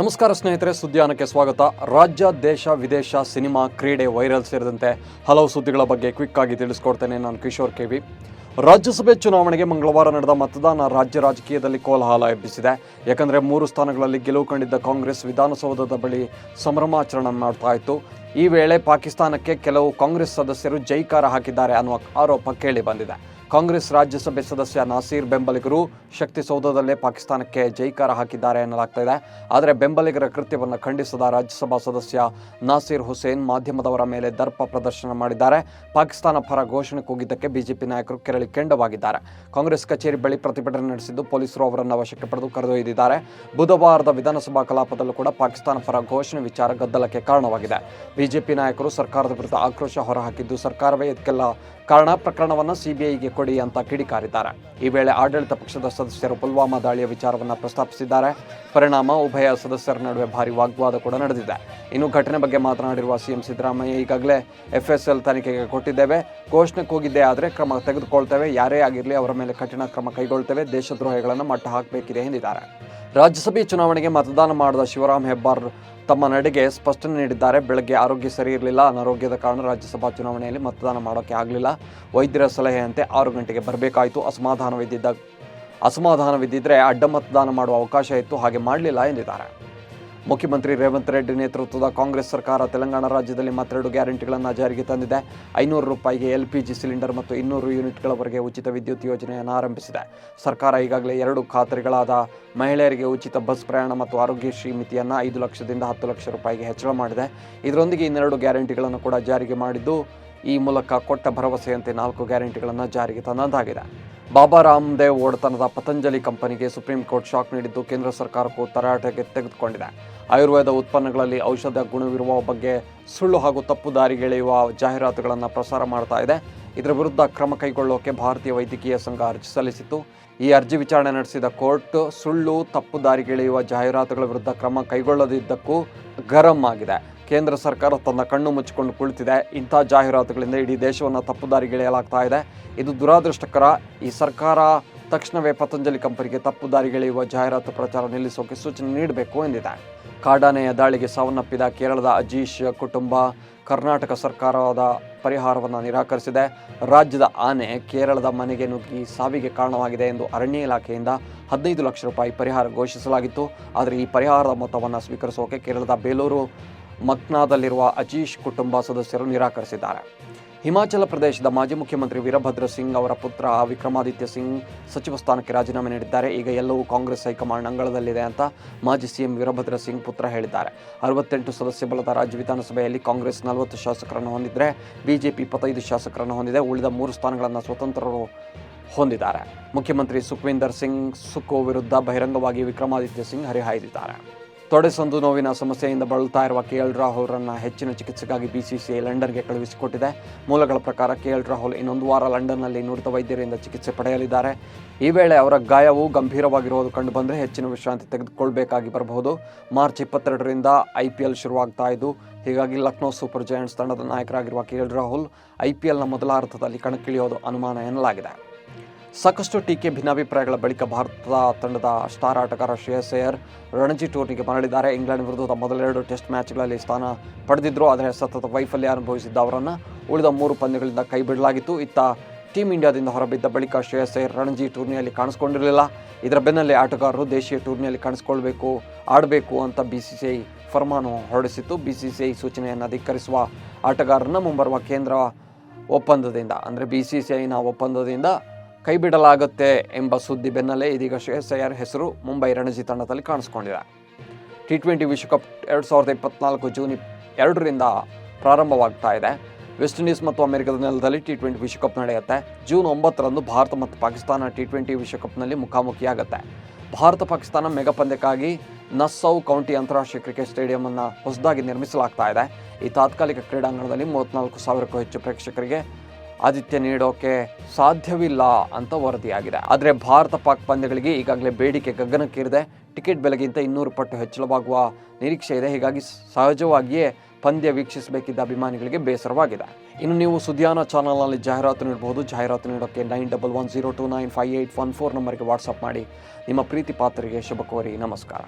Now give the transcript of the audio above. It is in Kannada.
ನಮಸ್ಕಾರ ಸ್ನೇಹಿತರೆ, ಸುದ್ದಿಯಾನಕ್ಕೆ ಸ್ವಾಗತ. ರಾಜ್ಯ, ದೇಶ, ವಿದೇಶ ಸಿನಿಮಾ ಕ್ರೀಡೆ ವೈರಲ್ ಸೇರಿದಂತೆ ಹಲವು ಸುದ್ದಿಗಳ ಬಗ್ಗೆ ಕ್ವಿಕ್ ಆಗಿ ತಿಳಿಸ್ಕೊಡ್ತೇನೆ. ನಾನು ಕಿಶೋರ್ ಕೆವಿ ರಾಜ್ಯಸಭೆ ಚುನಾವಣೆಗೆ ಮಂಗಳವಾರ ನಡೆದ ಮತದಾನ ರಾಜ್ಯ ರಾಜಕೀಯದಲ್ಲಿ ಕೋಲಾಹಲ ಎಬ್ಬಿಸಿದೆ. ಯಾಕಂದರೆ ಮೂರು ಸ್ಥಾನಗಳಲ್ಲಿ ಗೆಲುವು ಕಂಡಿದ್ದ ಕಾಂಗ್ರೆಸ್ ವಿಧಾನಸೌಧದ ಬಳಿ ಸಂಭ್ರಮಾಚರಣೆ ಮಾಡ್ತಾ ಇತ್ತು. ಈ ವೇಳೆ ಪಾಕಿಸ್ತಾನಕ್ಕೆ ಕೆಲವು ಕಾಂಗ್ರೆಸ್ ಸದಸ್ಯರು ಜೈಕಾರ ಹಾಕಿದ್ದಾರೆ ಅನ್ನುವ ಆರೋಪ ಕೇಳಿ ಬಂದಿದೆ. ಕಾಂಗ್ರೆಸ್ ರಾಜ್ಯಸಭೆ ಸದಸ್ಯ ನಾಸೀರ್ ಬೆಂಬಲಿಗರು ಶಕ್ತಿ ಸೌಧದಲ್ಲೇ ಪಾಕಿಸ್ತಾನಕ್ಕೆ ಜೈಕಾರ ಹಾಕಿದ್ದಾರೆ ಎನ್ನಲಾಗ್ತಾ ಇದೆ. ಆದರೆ ಬೆಂಬಲಿಗರ ಕೃತ್ಯವನ್ನು ಖಂಡಿಸದ ರಾಜ್ಯಸಭಾ ಸದಸ್ಯ ನಾಸೀರ್ ಹುಸೇನ್ ಮಾಧ್ಯಮದವರ ಮೇಲೆ ದರ್ಪ ಪ್ರದರ್ಶನ ಮಾಡಿದ್ದಾರೆ. ಪಾಕಿಸ್ತಾನ ಪರ ಘೋಷಣೆ ಕೂಗಿದ್ದಕ್ಕೆ ಬಿಜೆಪಿ ನಾಯಕರು ಕೆರಳಿ ಕೆಂಡವಾಗಿದ್ದಾರೆ. ಕಾಂಗ್ರೆಸ್ ಕಚೇರಿ ಬಳಿ ಪ್ರತಿಭಟನೆ ನಡೆಸಿದ್ದು ಪೊಲೀಸರು ಅವರನ್ನು ವಶಕ್ಕೆ ಪಡೆದು ಕರೆದೊಯ್ದಿದ್ದಾರೆ. ಬುಧವಾರದ ವಿಧಾನಸಭಾ ಕಲಾಪದಲ್ಲೂ ಕೂಡ ಪಾಕಿಸ್ತಾನ ಪರ ಘೋಷಣೆ ವಿಚಾರ ಗದ್ದಲಕ್ಕೆ ಕಾರಣವಾಗಿದೆ. ಬಿಜೆಪಿ ನಾಯಕರು ಸರ್ಕಾರದ ವಿರುದ್ಧ ಆಕ್ರೋಶ ಹೊರಹಾಕಿದ್ದು ಸರ್ಕಾರವೇ ಇದಕ್ಕೆಲ್ಲ ಕಾರಣ. ಪ್ರಕರಣವನ್ನು ಸಿಬಿಐಗೆ ಕೊಡಿ ಅಂತ ಕಿಡಿಕಾರಿದ್ದಾರೆ. ಈ ವೇಳೆ ಆಡಳಿತ ಪಕ್ಷದ ಸದಸ್ಯರು ಪುಲ್ವಾಮಾ ದಾಳಿಯ ವಿಚಾರವನ್ನು ಪ್ರಸ್ತಾಪಿಸಿದ್ದಾರೆ. ಪರಿಣಾಮ ಉಭಯ ಸದಸ್ಯರ ನಡುವೆ ಭಾರಿ ವಾಗ್ವಾದ ಕೂಡ ನಡೆದಿದೆ. ಇನ್ನು ಘಟನೆ ಬಗ್ಗೆ ಮಾತನಾಡಿರುವ ಸಿಎಂ ಸಿದ್ದರಾಮಯ್ಯ ಈಗಾಗಲೇ ಎಫ್ಎಸ್ಎಲ್ ತನಿಖೆಗೆ ಕೊಟ್ಟಿದ್ದೇವೆ. ಘೋಷಣೆ ಕೂಗಿದ್ದೆ ಆದರೆ ಕ್ರಮ ತೆಗೆದುಕೊಳ್ತೇವೆ. ಯಾರೇ ಆಗಿರಲಿ ಅವರ ಮೇಲೆ ಕಠಿಣ ಕ್ರಮ ಕೈಗೊಳ್ತೇವೆ. ದೇಶದ್ರೋಹಿಗಳನ್ನು ಮಟ್ಟ ಹಾಕಬೇಕಿದೆ ಎಂದಿದ್ದಾರೆ. ರಾಜ್ಯಸಭೆ ಚುನಾವಣೆಗೆ ಮತದಾನ ಮಾಡಿದ ಶಿವರಾಮ್ ಹೆಬ್ಬಾರ್ ತಮ್ಮ ನಡೆಗೆ ಸ್ಪಷ್ಟನೆ ನೀಡಿದ್ದಾರೆ. ಬೆಳಗ್ಗೆ ಆರೋಗ್ಯ ಸರಿ ಇರಲಿಲ್ಲ. ಅನಾರೋಗ್ಯದ ಕಾರಣ ರಾಜ್ಯಸಭಾ ಚುನಾವಣೆಯಲ್ಲಿ ಮತದಾನ ಮಾಡೋಕ್ಕೆ ಆಗಲಿಲ್ಲ. ವೈದ್ಯರ ಸಲಹೆಯಂತೆ ಆರು ಗಂಟೆಗೆ ಬರಬೇಕಾಯಿತು. ಅಸಮಾಧಾನವಿದ್ದಿದ್ದ ಅಸಮಾಧಾನವಿದ್ದಿದ್ರೆ ಅಡ್ಡ ಮತದಾನ ಮಾಡುವ ಅವಕಾಶ ಇತ್ತು. ಹಾಗೆ ಮಾಡಲಿಲ್ಲ ಎಂದಿದ್ದಾರೆ. ಮುಖ್ಯಮಂತ್ರಿ ರೇವಂತ್ ರೆಡ್ಡಿ ನೇತೃತ್ವದ ಕಾಂಗ್ರೆಸ್ ಸರ್ಕಾರ ತೆಲಂಗಾಣ ರಾಜ್ಯದಲ್ಲಿ ಮತ್ತೆರಡು ಗ್ಯಾರಂಟಿಗಳನ್ನು ಜಾರಿಗೆ ತಂದಿದೆ. ಐನೂರು ರೂಪಾಯಿಗೆ ಎಲ್ ಪಿ ಜಿ ಸಿಲಿಂಡರ್ ಮತ್ತು ಇನ್ನೂರು ಯೂನಿಟ್ಗಳವರೆಗೆ ಉಚಿತ ವಿದ್ಯುತ್ ಯೋಜನೆಯನ್ನು ಆರಂಭಿಸಿದೆ. ಸರ್ಕಾರ ಈಗಾಗಲೇ ಎರಡು ಖಾತರಿಗಳಾದ ಮಹಿಳೆಯರಿಗೆ ಉಚಿತ ಬಸ್ ಪ್ರಯಾಣ ಮತ್ತು ಆರೋಗ್ಯಶ್ರೀ ಮಿತಿಯನ್ನು ಐದು ಲಕ್ಷದಿಂದ ಹತ್ತು ಲಕ್ಷ ರೂಪಾಯಿಗೆ ಹೆಚ್ಚಳ ಮಾಡಿದೆ. ಇದರೊಂದಿಗೆ ಇನ್ನೆರಡು ಗ್ಯಾರಂಟಿಗಳನ್ನು ಕೂಡ ಜಾರಿಗೆ ಮಾಡಿದ್ದು, ಈ ಮೂಲಕ ಕೊಟ್ಟ ಭರವಸೆಯಂತೆ ನಾಲ್ಕು ಗ್ಯಾರಂಟಿಗಳನ್ನು ಜಾರಿಗೆ ತಂದಂತಾಗಿದೆ. ಬಾಬಾ ರಾಮದೇವ್ ಒಡೆತನದ ಪತಂಜಲಿ ಕಂಪನಿಗೆ ಸುಪ್ರೀಂ ಕೋರ್ಟ್ ಶಾಕ್ ನೀಡಿದ್ದು ಕೇಂದ್ರ ಸರ್ಕಾರಕ್ಕೂ ತರಾಟೆಗೆ ತೆಗೆದುಕೊಂಡಿದೆ. ಆಯುರ್ವೇದ ಉತ್ಪನ್ನಗಳಲ್ಲಿ ಔಷಧ ಗುಣವಿರುವ ಬಗ್ಗೆ ಸುಳ್ಳು ಹಾಗೂ ತಪ್ಪು ದಾರಿಗೆಳೆಯುವ ಜಾಹೀರಾತುಗಳನ್ನು ಪ್ರಸಾರ ಮಾಡ್ತಾ ಇದೆ. ಇದರ ವಿರುದ್ಧ ಕ್ರಮ ಕೈಗೊಳ್ಳೋಕೆ ಭಾರತೀಯ ವೈದ್ಯಕೀಯ ಸಂಘ ಅರ್ಜಿ ಸಲ್ಲಿಸಿತ್ತು. ಈ ಅರ್ಜಿ ವಿಚಾರಣೆ ನಡೆಸಿದ ಕೋರ್ಟ್ ಸುಳ್ಳು, ತಪ್ಪು ದಾರಿಗೆಳೆಯುವ ಜಾಹೀರಾತುಗಳ ವಿರುದ್ಧ ಕ್ರಮ ಕೈಗೊಳ್ಳದಿದ್ದಕ್ಕೂ ಗರಂ ಆಗಿದೆ. ಕೇಂದ್ರ ಸರ್ಕಾರ ತನ್ನ ಕಣ್ಣು ಮುಚ್ಚಿಕೊಂಡು ಕುಳಿತಿದೆ. ಇಂಥ ಜಾಹೀರಾತುಗಳಿಂದ ಇಡೀ ದೇಶವನ್ನು ತಪ್ಪು ದಾರಿಗೆಳೆಯಲಾಗ್ತಾ ಇದೆ. ಇದು ದುರಾದೃಷ್ಟಕರ. ಈ ಸರ್ಕಾರ ತಕ್ಷಣವೇ ಪತಂಜಲಿ ಕಂಪನಿಗೆ ತಪ್ಪು ದಾರಿಗೆಳೆಯುವ ಜಾಹೀರಾತು ಪ್ರಚಾರ ನಿಲ್ಲಿಸೋಕೆ ಸೂಚನೆ ನೀಡಬೇಕು ಎಂದಿದೆ. ಕಾಡಾನೆಯ ದಾಳಿಗೆ ಸಾವನ್ನಪ್ಪಿದ ಕೇರಳದ ಅಜೀಶ್ ಕುಟುಂಬ ಕರ್ನಾಟಕ ಸರ್ಕಾರದ ಪರಿಹಾರವನ್ನು ನಿರಾಕರಿಸಿದೆ. ರಾಜ್ಯದ ಆನೆ ಕೇರಳದ ಮನೆಗೆ ನುಗ್ಗಿ ಸಾವಿಗೆ ಕಾರಣವಾಗಿದೆ ಎಂದು ಅರಣ್ಯ ಇಲಾಖೆಯಿಂದ ಹದಿನೈದು ಲಕ್ಷ ರೂಪಾಯಿ ಪರಿಹಾರ ಘೋಷಿಸಲಾಗಿತ್ತು. ಆದರೆ ಈ ಪರಿಹಾರದ ಮೊತ್ತವನ್ನು ಸ್ವೀಕರಿಸೋಕೆ ಕೇರಳದ ಬೇಲೂರು ಮಕ್ನಾದಲ್ಲಿರುವ ಅಜೀಶ್ ಕುಟುಂಬ ಸದಸ್ಯರು ನಿರಾಕರಿಸಿದ್ದಾರೆ. ಹಿಮಾಚಲ ಪ್ರದೇಶದ ಮಾಜಿ ಮುಖ್ಯಮಂತ್ರಿ ವೀರಭದ್ರ ಸಿಂಗ್ ಅವರ ಪುತ್ರ ವಿಕ್ರಮಾದಿತ್ಯ ಸಿಂಗ್ ಸಚಿವ ಸ್ಥಾನಕ್ಕೆ ರಾಜೀನಾಮೆ ನೀಡಿದ್ದಾರೆ. ಈಗ ಎಲ್ಲವೂ ಕಾಂಗ್ರೆಸ್ ಹೈಕಮಾಂಡ್ ಅಂಗಳದಲ್ಲಿದೆ ಅಂತ ಮಾಜಿ ಸಿಎಂ ವೀರಭದ್ರ ಸಿಂಗ್ ಪುತ್ರ ಹೇಳಿದ್ದಾರೆ. ಅರವತ್ತೆಂಟು ಸದಸ್ಯ ಬಲದ ರಾಜ್ಯ ವಿಧಾನಸಭೆಯಲ್ಲಿ ಕಾಂಗ್ರೆಸ್ ನಲವತ್ತು ಶಾಸಕರನ್ನು ಹೊಂದಿದ್ರೆ ಬಿಜೆಪಿ ಇಪ್ಪತ್ತೈದು ಶಾಸಕರನ್ನು ಹೊಂದಿದೆ. ಉಳಿದ ಮೂರು ಸ್ಥಾನಗಳನ್ನು ಸ್ವತಂತ್ರರು ಹೊಂದಿದ್ದಾರೆ. ಮುಖ್ಯಮಂತ್ರಿ ಸುಖವಿಂದರ್ ಸಿಂಗ್ ಸುಖೋ ವಿರುದ್ಧ ಬಹಿರಂಗವಾಗಿ ವಿಕ್ರಮಾದಿತ್ಯ ಸಿಂಗ್ ಹರಿಹಾಯ್ದಿದ್ದಾರೆ. ತೊಡೆಸಂದು ನೋವಿನ ಸಮಸ್ಯೆಯಿಂದ ಬಳಲ್ತಾ ಇರುವ ಕೆ ಎಲ್ ರಾಹುಲ್ರನ್ನ ಹೆಚ್ಚಿನ ಚಿಕಿತ್ಸೆಗಾಗಿ ಬಿಸಿಸಿಐ ಲಂಡನ್ಗೆ ಕಳುಹಿಸಿಕೊಟ್ಟಿದೆ. ಮೂಲಗಳ ಪ್ರಕಾರ ಕೆ ಎಲ್ ರಾಹುಲ್ ಇನ್ನೊಂದು ವಾರ ಲಂಡನ್ನಲ್ಲಿ ನುರಿತ ವೈದ್ಯರಿಂದ ಚಿಕಿತ್ಸೆ ಪಡೆಯಲಿದ್ದಾರೆ. ಈ ವೇಳೆ ಅವರ ಗಾಯವು ಗಂಭೀರವಾಗಿರುವುದು ಕಂಡುಬಂದರೆ ಹೆಚ್ಚಿನ ವಿಶ್ರಾಂತಿ ತೆಗೆದುಕೊಳ್ಬೇಕಾಗಿ ಬರಬಹುದು. ಮಾರ್ಚ್ ಇಪ್ಪತ್ತೆರಡರಿಂದ ಐ ಪಿ ಎಲ್ ಶುರುವಾಗ್ತಾ ಇದ್ದು, ಹೀಗಾಗಿ ಲಕ್ನೋ ಸೂಪರ್ ಜಯಂಟ್ಸ್ ತಂಡದ ನಾಯಕರಾಗಿರುವ K L Rahul I P ಎಲ್ನ ಮೊದಲ ಅರ್ಥದಲ್ಲಿ ಕಣಕ್ಕಿಳಿಯೋದು ಅನುಮಾನ ಎನ್ನಲಾಗಿದೆ. ಸಾಕಷ್ಟು ಟೀಕೆ ಭಿನ್ನಾಭಿಪ್ರಾಯಗಳ ಬಳಿಕ ಭಾರತ ತಂಡದ ಸ್ಟಾರ್ ಆಟಗಾರ ಶ್ರೇಯಸ್ ಅಯ್ಯರ್ ರಣಜಿ ಟೂರ್ನಿಗೆ ಮರಳಿದ್ದಾರೆ. ಇಂಗ್ಲೆಂಡ್ ವಿರುದ್ಧದ ಮೊದಲೆರಡು ಟೆಸ್ಟ್ ಮ್ಯಾಚ್ಗಳಲ್ಲಿ ಸ್ಥಾನ ಪಡೆದಿದ್ದರು ಆದರೆ ಸತತ ವೈಫಲ್ಯ ಅನುಭವಿಸಿದ್ದ ಅವರನ್ನು ಉಳಿದ ಮೂರು ಪಂದ್ಯಗಳಿಂದ ಕೈಬಿಡಲಾಗಿತ್ತು ಇತ್ತ ಟೀಮ್ ಇಂಡಿಯಾದಿಂದ ಹೊರಬಿದ್ದ ಬಳಿಕ ಶ್ರೇಯಸ್ ಅಯ್ಯರ್ ರಣಜಿ ಟೂರ್ನಿಯಲ್ಲಿ ಕಾಣಿಸ್ಕೊಂಡಿರಲಿಲ್ಲ. ಇದರ ಬೆನ್ನಲ್ಲೇ ಆಟಗಾರರು ದೇಶೀಯ ಟೂರ್ನಿಯಲ್ಲಿ ಕಾಣಿಸ್ಕೊಳ್ಬೇಕು, ಆಡಬೇಕು ಅಂತ ಬಿ ಸಿ ಸಿ ಐ ಫರ್ಮಾನು ಹೊರಡಿಸಿತ್ತು. ಬಿ ಸಿ ಸಿ ಐ ಸೂಚನೆಯನ್ನು ಧಿಕ್ಕರಿಸುವ ಆಟಗಾರರನ್ನು ಮುಂಬರುವ ಕೇಂದ್ರ ಒಪ್ಪಂದದಿಂದ, ಅಂದರೆ ಬಿ ಸಿ ಸಿ ಐನ ಒಪ್ಪಂದದಿಂದ ಕೈಬಿಡಲಾಗುತ್ತೆ ಎಂಬ ಸುದ್ದಿ ಬೆನ್ನಲ್ಲೇ ಇದೀಗ ಶ್ರೇಯಸ್ ಅಯ್ಯರ್ ಹೆಸರು ಮುಂಬೈ ರಣಜಿ ತಂಡದಲ್ಲಿ ಕಾಣಿಸ್ಕೊಂಡಿದೆ. ಟಿ ಟ್ವೆಂಟಿ ವಿಶ್ವಕಪ್ ಎರಡು ಸಾವಿರದ ಇಪ್ಪತ್ನಾಲ್ಕು ಜೂನ್ ಎರಡರಿಂದ ಪ್ರಾರಂಭವಾಗ್ತಾ ಇದೆ. ವೆಸ್ಟ್ ಇಂಡೀಸ್ ಮತ್ತು ಅಮೆರಿಕದ ನೆಲದಲ್ಲಿ ಟಿ ಟ್ವೆಂಟಿ ವಿಶ್ವಕಪ್ ನಡೆಯುತ್ತೆ. ಜೂನ್ ಒಂಬತ್ತರಂದು ಭಾರತ ಮತ್ತು ಪಾಕಿಸ್ತಾನ ಟಿ ಟ್ವೆಂಟಿ ವಿಶ್ವಕಪ್ನಲ್ಲಿ ಮುಖಾಮುಖಿಯಾಗುತ್ತೆ. ಭಾರತ ಪಾಕಿಸ್ತಾನ ಮೆಗಾ ಪಂದ್ಯಕ್ಕಾಗಿ ನಸ್ಸೌ ಕೌಂಟಿ ಅಂತಾರಾಷ್ಟ್ರೀಯ ಕ್ರಿಕೆಟ್ ಸ್ಟೇಡಿಯಂ ಹೊಸದಾಗಿ ನಿರ್ಮಿಸಲಾಗ್ತಾ ಇದೆ. ಈ ತಾತ್ಕಾಲಿಕ ಕ್ರೀಡಾಂಗಣದಲ್ಲಿ ಮೂವತ್ತ್ನಾಲ್ಕು ಸಾವಿರಕ್ಕೂ ಹೆಚ್ಚು ಪ್ರೇಕ್ಷಕರಿಗೆ ಆತಿಥ್ಯ ನೀಡೋಕೆ ಸಾಧ್ಯವಿಲ್ಲ ಅಂತ ವರದಿಯಾಗಿದೆ. ಆದರೆ ಭಾರತ ಪಾಕ್ ಪಂದ್ಯಗಳಿಗೆ ಈಗಾಗಲೇ ಬೇಡಿಕೆ ಗಗನಕ್ಕೇರಿದೆ. ಟಿಕೆಟ್ ಬೆಲೆಗಿಂತ ಇನ್ನೂರು ಪಟ್ಟು ಹೆಚ್ಚಳವಾಗುವ ನಿರೀಕ್ಷೆ ಇದೆ. ಹೀಗಾಗಿ ಸಹಜವಾಗಿಯೇ ಪಂದ್ಯ ವೀಕ್ಷಿಸಬೇಕಿದ್ದ ಅಭಿಮಾನಿಗಳಿಗೆ ಬೇಸರವಾಗಿದೆ. ಇನ್ನು ನೀವು ಸುದ್ಯಾನ ಚಾನಲ್ನಲ್ಲಿ ಜಾಹೀರಾತು ನೀಡಬಹುದು ಜಾಹೀರಾತು ನೀಡೋಕ್ಕೆ nine double one zero two nine five eight one four ನಂಬರ್ಗೆ ವಾಟ್ಸಪ್ ಮಾಡಿ. ನಿಮ್ಮ ಪ್ರೀತಿ ಪಾತ್ರರಿಗೆ ಶುಭ ಕೋರಿ ನಮಸ್ಕಾರ.